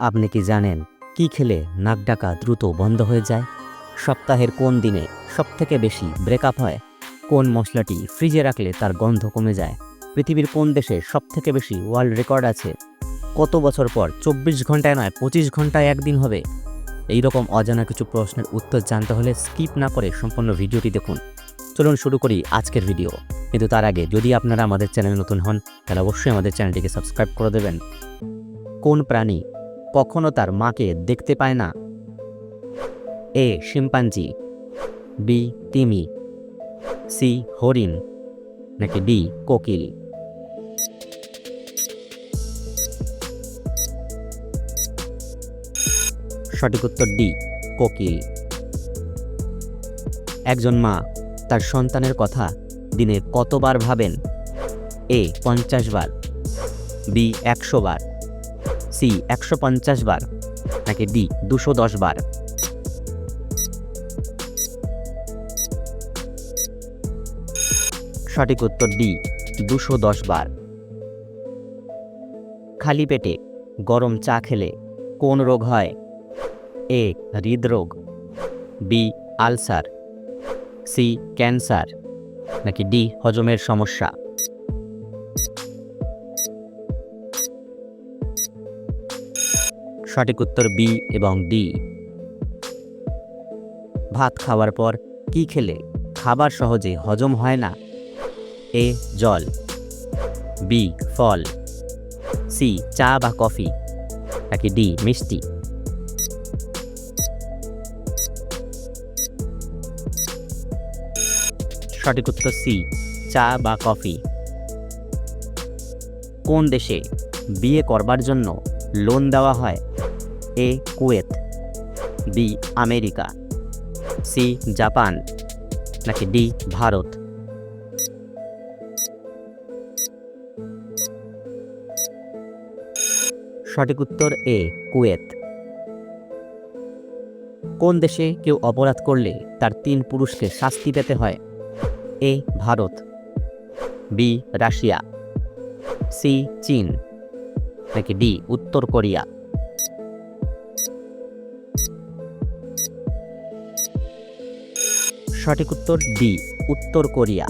আপনি কি জানেন কি খেলে নাক ডাকা দ্রুত বন্ধ হয়ে যায়? সপ্তাহের কোন দিনে সবথেকে বেশি ব্রেকআপ হয়? কোন মশলাটি ফ্রিজে রাখলে তার গন্ধ কমে যায়? পৃথিবীর কোন দেশে সবথেকে বেশি ওয়ার্ল্ড রেকর্ড আছে? কত বছর পর চব্বিশ ঘন্টায় নয়, পঁচিশ ঘন্টায় একদিন হবে? এই রকম অজানা কিছু প্রশ্নের উত্তর জানতে হলে স্কিপ না করে সম্পূর্ণ ভিডিওটি দেখুন। চলুন শুরু করি আজকের ভিডিও কিন্তু তার আগে যদি আপনারা আমাদের চ্যানেলে নতুন হন, তাহলে অবশ্যই আমাদের চ্যানেলটিকে সাবস্ক্রাইব করে দেবেন। কোন প্রাণী কখনো তার মাকে দেখতে পায় না। A chimpanzee. বি তিমি। সি হরিণ। নাকি ডি কোকিল। সঠিক উত্তর ডি কোকিল। একজন মা তার সন্তানের কথা দিনে কতবার ভাবেন? এ পঞ্চাশ বার। বি একশো বার। সি একশো পঞ্চাশ বার, নাকি ডি দুশো দশ বার? সঠিক উত্তর ডি দুশো দশ বার। খালি পেটে গরম চা খেলে কোন রোগ হয়? এ হৃদরোগ, বি আলসার, সি ক্যান্সার, নাকি ডি হজমের সমস্যা? সঠিক উত্তর বি এবং ডি। ভাত খাওয়ার পর কি খেলে খাবার সহজে হজম হয় না? এ, জল। বি, ফল। সি, চা বা কফি। নাকি ডি, মিষ্টি। সঠিক উত্তর সি, চা বা কফি। কোন দেশে বিয়ে করবার জন্য লোন দেওয়া হয়। A Kuwait, B America, C Japan, নাকি ডি ভারত। সঠিক উত্তর এ, কুয়েত। কোন দেশে কেউ অপরাধ করলে তার তিন পুরুষকে শাস্তি পেতে হয়? A, Bharat. B, Russia. C, চীন। নাকি ডি, উত্তর কোরিয়া? সঠিক উত্তর ডি, উত্তর কোরিয়া।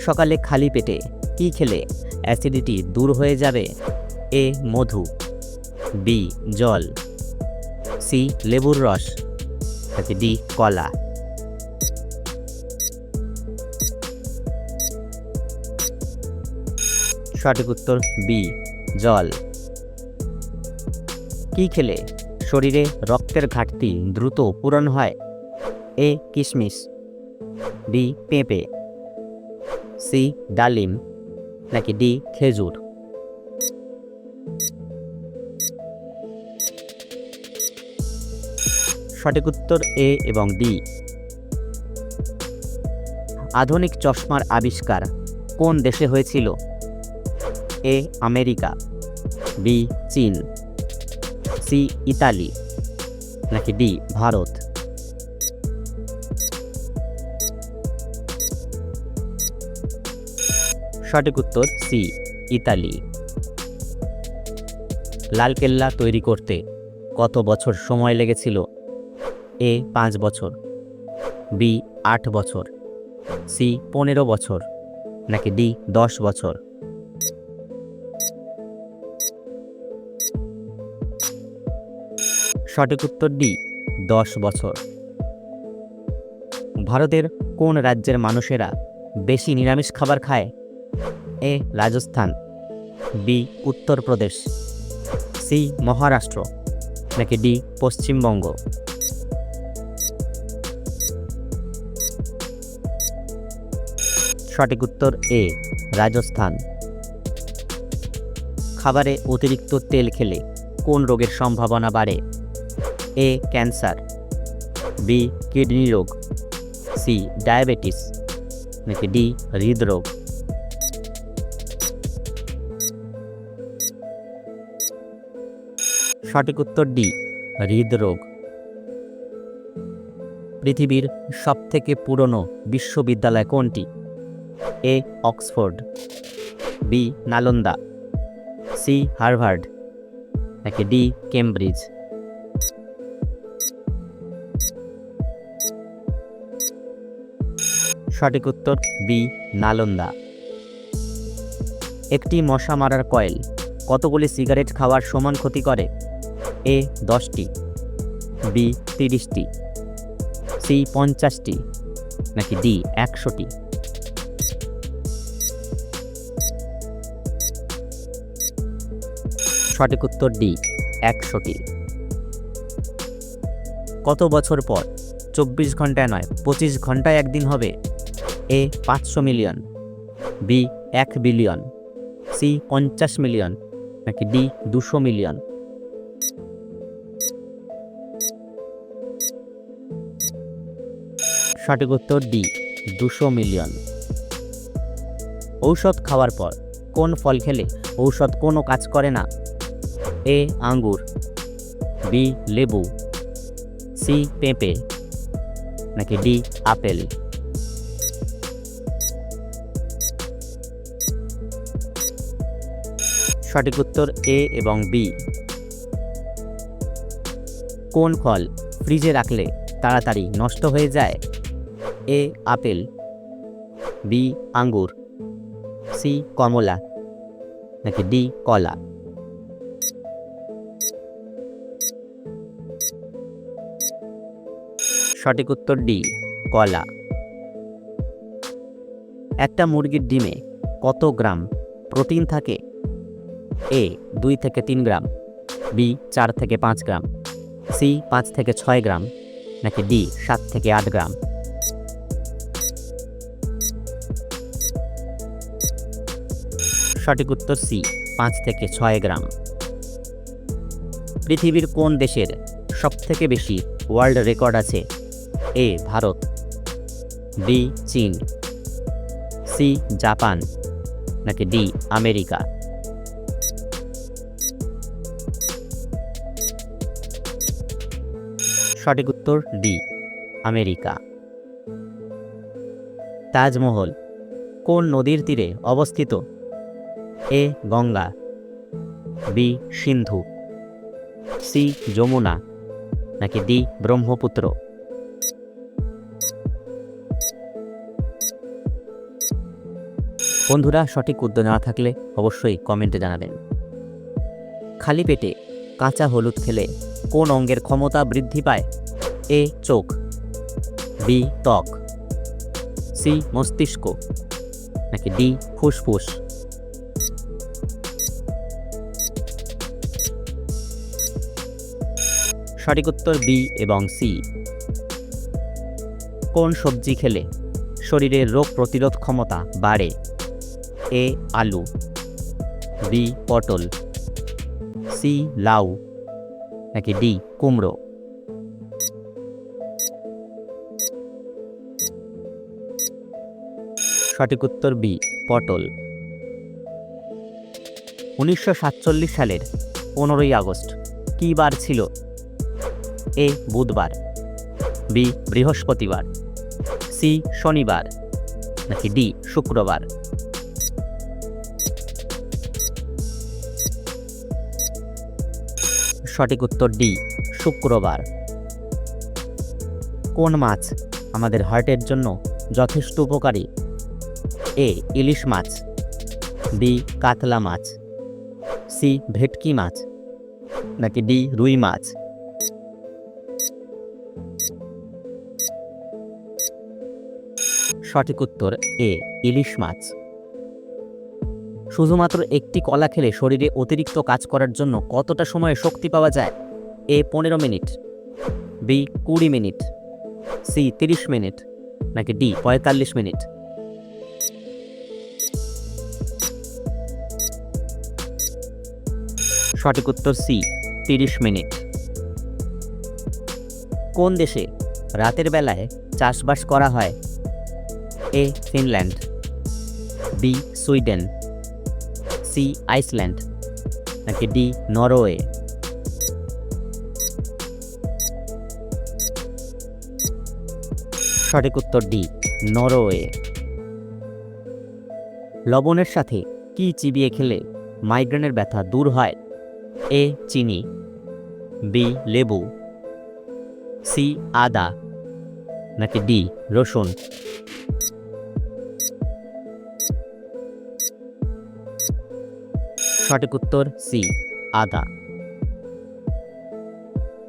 সকালে খালি পেটে কি খেলে অ্যাসিডিটি দূর হয়ে যাবে? এ, মধু। বি, জল। সি, লেবুর রস। ডি, কলা। সঠিক উত্তর বি, জল। কি খেলে শরীরে রক্তের ঘাটতি দ্রুত পূরণ হয়? এ কিশমিশ বি, পেঁপে। সি, ডালিম। নাকি ডি, খেজুর। সঠিক উত্তর এ এবং ডি। আধুনিক চশমার আবিষ্কার কোন দেশে হয়েছিল? এ আমেরিকা, বি চীন, সি ইতালি, নাকি ডি ভারত? সঠিক উত্তর সি, ইতালি। লালকেল্লা তৈরি করতে কত বছর সময় লেগেছিল? এ পাঁচ বছর, বি আট বছর, সি পনেরো বছর, নাকি ডি দশ বছর? সঠিক উত্তর ডি দশ বছর। ভারতের কোন রাজ্যের মানুষেরা বেশি নিরামিষ খাবার খায়? A, Rajasthan. B, Uttar Pradesh. C, Maharashtra. নাকি ডি, পশ্চিমবঙ্গ। সঠিক উত্তর এ, রাজস্থান। খাবারে অতিরিক্ত তেল খেলে কোন রোগের সম্ভাবনা বাড়ে? এ ক্যান্সার বি কিডনি রোগ. সি ডায়াবেটিস নাকি ডি হৃদরোগ. সঠিক উত্তর ডি হৃদরোগ। পৃথিবীর সবথেকে পুরনো বিশ্ববিদ্যালয় কোনটি? A Oxford. B Nalanda. C Harvard. নাকি ডি কেমব্রিজ। সঠিক উত্তর বি, নালন্দা। একটি মশা মারার কয়েল, কতগুলি সিগারেট খাওয়ার সমান ক্ষতি করে? এ, দশটি। বি, তিরিশটি। সি, পঞ্চাশটি। নাকি ডি, একশোটি? সঠিক উত্তর ডি, একশোটি। কত বছর পর? চব্বিশ ঘন্টায় নয়, পঁচিশ ঘন্টায় একদিন হবে। এ পাঁচশো মিলিয়ন, বি এক বিলিয়ন, সি পঞ্চাশ মিলিয়ন, নাকি ডি দুশো মিলিয়ন। সঠিক উত্তর ডি, দুশো মিলিয়ন। ঔষধ খাওয়ার পর কোন ফল খেলে ঔষধ কোনো কাজ করে না? এ আঙ্গুর, বি লেবু, সি পেঁপে, নাকি ডি আপেল? সঠিক উত্তর এ এবং বি। কোন ফল ফ্রিজে রাখলে তাড়াতাড়ি নষ্ট হয়ে যায়? এ, আপেল, বি, আঙ্গুর, সি, কমলা, নাকি ডি, কলা? সঠিক উত্তর ডি, কলা। একটা মুরগির ডিমে কত গ্রাম প্রোটিন থাকে? এ দুই থেকে তিন গ্রাম। বি চার থেকে পাঁচ গ্রাম। সি পাঁচ থেকে ছয় গ্রাম। নাকি ডি সাত থেকে আট গ্রাম। সঠিক উত্তর সি পাঁচ থেকে ছয় গ্রাম। পৃথিবীর কোন দেশের সবথেকে বেশি ওয়ার্ল্ড রেকর্ড আছে? এ ভারত। বি চীন। C Japan. নাকি ডি আমেরিকা। সঠিক উত্তর ডি, আমেরিকা। তাজমহল, কোন নদীর তীরে অবস্থিত? A, Ganga. B, Sindhu. C, Yamuna. নাকি ডি, ব্রহ্মপুত্র? বন্ধুরা, সঠিক উদ্যোগ না থাকলে অবশ্যই কমেন্টে জানাবেন। খালি পেটে কাঁচা হলুদ খেলে কোন অঙ্গের ক্ষমতা বৃদ্ধি পায়? এ, চোখ। বি, ত্বক। সি, মস্তিষ্ক। নাকি ডি, ফুসফুস? সঠিক উত্তর বি এবং সি। কোন সবজি খেলে শরীরের রোগ প্রতিরোধ ক্ষমতা বাড়ে? এ, আলু। বি, পটল। সি, লাউ। নাকি ডি, কুমড়ো? সঠিক উত্তর বি, পটল। উনিশশো সাতচল্লিশ সালের পনেরোই আগস্ট, কী বার ছিল? এ, বুধবার। বি, বৃহস্পতিবার। সি, শনিবার। নাকি ডি, শুক্রবার। সঠিক উত্তর ডি, শুক্রবার। কোন মাছ আমাদের হার্টের জন্য যথেষ্ট উপকারী? এ, ইলিশ মাছ। বি, কাতলা মাছ। সি, ভেটকি মাছ। নাকি ডি, রুই মাছ। সঠিক উত্তর এ, ইলিশ মাছ। শুধুমাত্র একটি কলা খেলে শরীরে অতিরিক্ত কাজ করার জন্য কতটা সময়ে শক্তি পাওয়া যায়? এ পনেরো মিনিট, বি কুড়ি মিনিট, সি তিরিশ মিনিট, নাকি ডি পঁয়তাল্লিশ মিনিট? সঠিক উত্তর সি, তিরিশ মিনিট। কোন দেশে রাতের বেলায় চাষবাস করা হয়? A Finland, B Sweden C, Iceland. নাকি ডি, নরওয়ে। সঠিক উত্তর ডি, নরওয়ে। লবণের সাথে কি চিবিয়ে খেলে মাইগ্রেনের ব্যথা দূর হয়? এ, চিনি। বি, লেবু। সি, আদা। নাকি ডি, রসুন। সঠিক উত্তর সি, আদা।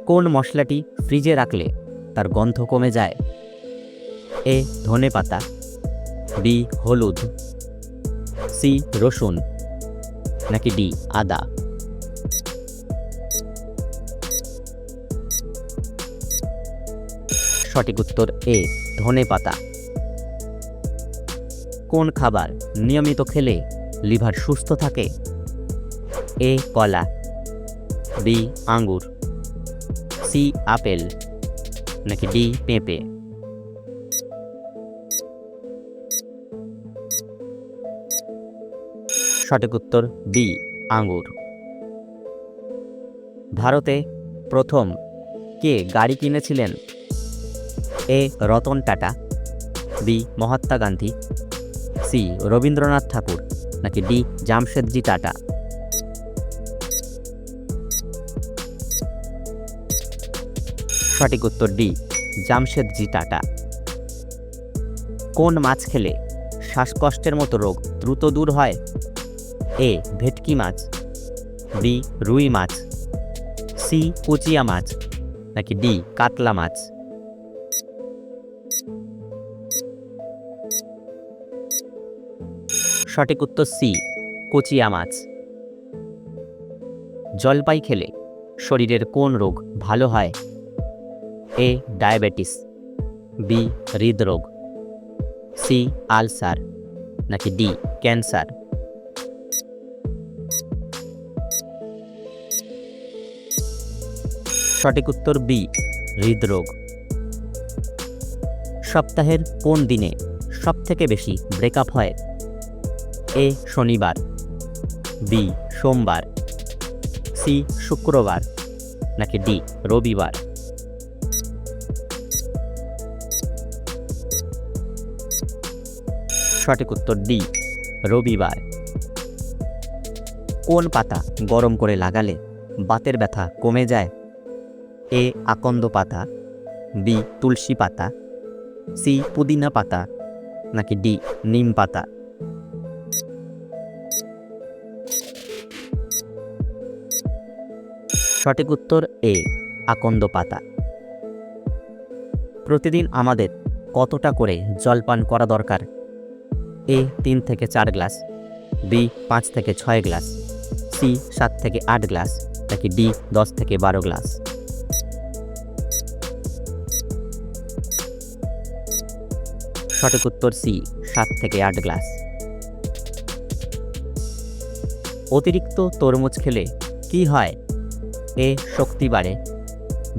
কোন মশলাটি ফ্রিজে রাখলে তার গন্ধ কমে যায়? এ, ধনে পাতা। বি, হলুদ। সি, রসুন। নাকি ডি, আদা। সঠিক উত্তর এ, ধনে পাতা। কোন খাবার নিয়মিত খেলে লিভার সুস্থ থাকে? এ কলা, বি আঙ্গুর, সি আপেল, নাকি ডি পেঁপে? সঠিক উত্তর, বি, আঙ্গুর। ভারতে প্রথম কে গাড়ি কিনেছিলেন? A, Ratan Tata, B, Mahatma Gandhi, C, Rabindranath Thakur, নাকি ডি, জামশেদজি টাটা? সঠিক উত্তর ডি জামশেদজি টাটা। কোন মাছ খেলে শ্বাসকষ্টের মতো রোগ দ্রুত দূর হয়? এ, ভেটকি মাছ, বি, রুই মাছ, সি, কুচিয়া মাছ, নাকি ডি, কাতলা মাছ? সঠিক উত্তর সি, কুচিয়া মাছ। জলপাই খেলে শরীরের কোন রোগ ভালো হয়? এ ডায়াবেটিস বি হৃদরোগ সি আলসার নাকি ডি ক্যান্সার সঠিক উত্তর বি হৃদরোগ সপ্তাহের কোন দিনে সবথেকে বেশি ব্রেকআপ হয়? এ শনিবার বি সোমবার সি শুক্রবার নাকি ডি রবিবার? সঠিক উত্তর ডি, রবিবার। কোন পাতা গরম করে লাগালে বাতের ব্যথা কমে যায়? এ, আকন্দ পাতা, বি, তুলসী পাতা, সি, পুদিনা পাতা, নাকি ডি, নিম পাতা? সঠিক উত্তর এ, আকন্দ পাতা। প্রতিদিন আমাদের কতটা করে জলপান করা দরকার? এ তিন থেকে চার গ্লাস, বি পাঁচ থেকে ছয় গ্লাস, সি সাত থেকে আট গ্লাস, নাকি ডি দশ থেকে বারো গ্লাস। সঠিক উত্তর সি, সাত থেকে আট গ্লাস। অতিরিক্ত তরমুজ খেলে কি হয়? এ শক্তি বাড়ে,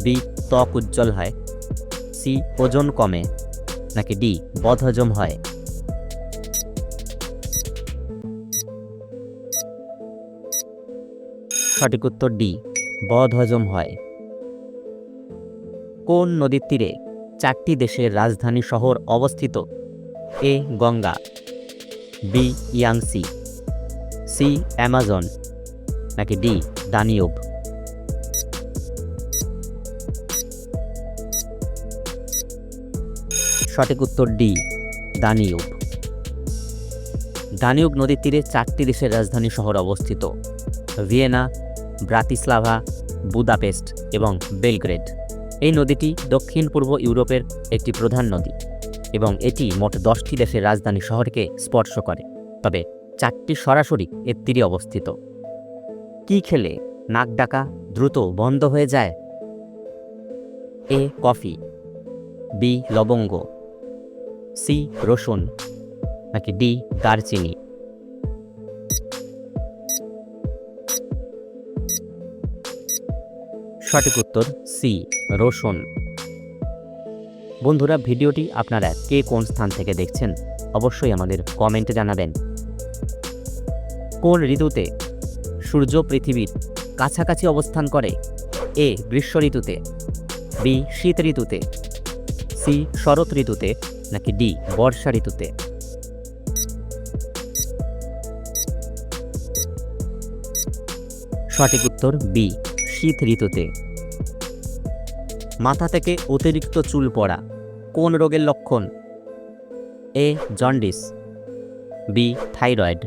বি ত্বক উজ্জ্বল হয়, সি ওজন কমে, নাকি ডি বদহজম হয়? সঠিক উত্তর ডি, বদহজম হয়। কোন নদীর তীরে চারটি দেশের রাজধানী শহর অবস্থিত? A, Ganga, B, Yangtze, C, Amazon, নাকি ডি, দানিউব? সঠিক উত্তর ডি, দানিউব। দানিউব নদীর তীরে চারটি দেশের রাজধানী শহর অবস্থিত, ভিয়েনা ব্রাতিস্লাভা, বুদাপেস্ট এবং বেলগ্রেড। এই নদীটি দক্ষিণ পূর্ব ইউরোপের একটি প্রধান নদী এবং এটি মোট দশটি দেশের রাজধানী শহরকে স্পর্শ করে, তবে চারটি সরাসরি এর তীরে অবস্থিত। কি খেলে নাক ডাকা দ্রুত বন্ধ হয়ে যায়? এ কফি, বি লবঙ্গ, সি রসুন, নাকি ডি দারচিনি? সঠিক উত্তর সি, রসুন। বন্ধুরা, ভিডিওটি আপনারা কে কোন স্থান থেকে দেখছেন অবশ্যই আমাদের কমেন্টে জানাবেন। কোন ঋতুতে সূর্য পৃথিবীর কাছাকাছি অবস্থান করে? এ, গ্রীষ্ম ঋতুতে, বি, শীত ঋতুতে, সি, শরৎ ঋতুতে, নাকি ডি, বর্ষা ঋতুতে? সঠিক উত্তর বি শীত ঋতুতে। মাথা থেকে অতিরিক্ত চুল পড়া, কোন রোগের লক্ষণ? A, jaundice, B, thyroid,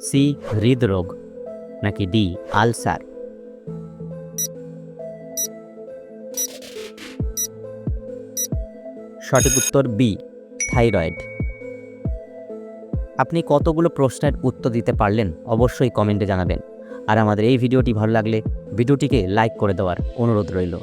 C, হৃদরোগ, নাকি ডি, আলসার। সঠিক উত্তর বি, থাইরয়েড। আপনি কতগুলো প্রশ্নের উত্তর দিতে পারলেন, অবশ্যই কমেন্টে জানাবেন। আর আমাদের এই ভিডিওটি ভালো লাগলে ভিডিওটিকে লাইক করে দেওয়ার অনুরোধ রইল।